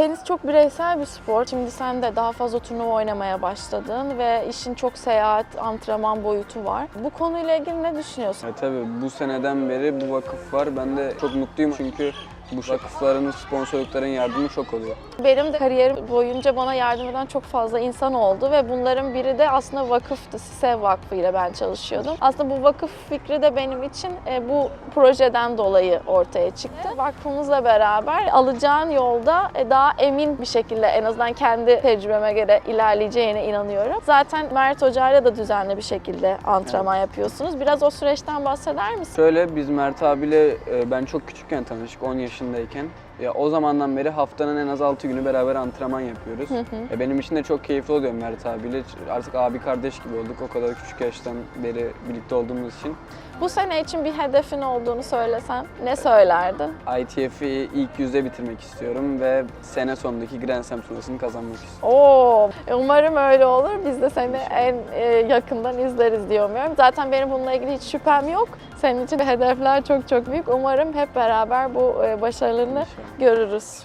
Tenis çok bireysel bir spor. Şimdi sen de daha fazla turnuva oynamaya başladın ve işin çok seyahat, antrenman boyutu var. Bu konuyla ilgili ne düşünüyorsun? Ya tabii bu seneden beri bu vakıf var. Ben de çok mutluyum çünkü bu vakıfların, sponsorlukların yardımı çok oluyor. Benim de kariyerim boyunca bana yardım eden çok fazla insan oldu ve bunların biri de aslında vakıftı. SİSEV Vakfı ile ben çalışıyordum. Aslında bu vakıf fikri de benim için e, bu projeden dolayı ortaya çıktı. Vakfımızla beraber alacağın yolda e, daha emin bir şekilde en azından kendi tecrübeme göre ilerleyeceğine inanıyorum. Zaten Mert Hoca'yla da düzenli bir şekilde antrenman yapıyorsunuz. Biraz o süreçten bahseder misin? Şöyle biz Mert abiyle e, ben çok küçükken tanıştık 10 yaşındayken. Ya o zamandan beri haftanın en az 6 günü beraber antrenman yapıyoruz. E, benim için de çok keyifli oluyor Mert abiyle. Artık abi kardeş gibi olduk o kadar küçük yaştan beri birlikte olduğumuz için. Bu sene için bir hedefin olduğunu söylesen ne söylerdin? ITF'i ilk yüzde bitirmek istiyorum ve sene sonundaki Grand Slam turnuvasını kazanmak istiyorum. Oo, e, umarım öyle olur. Biz de seni en e, yakından izleriz diye umuyorum. Zaten benim bununla ilgili hiç şüphem yok. Senin için hedefler çok çok büyük. Umarım hep beraber bu e, başarılarını görürüz.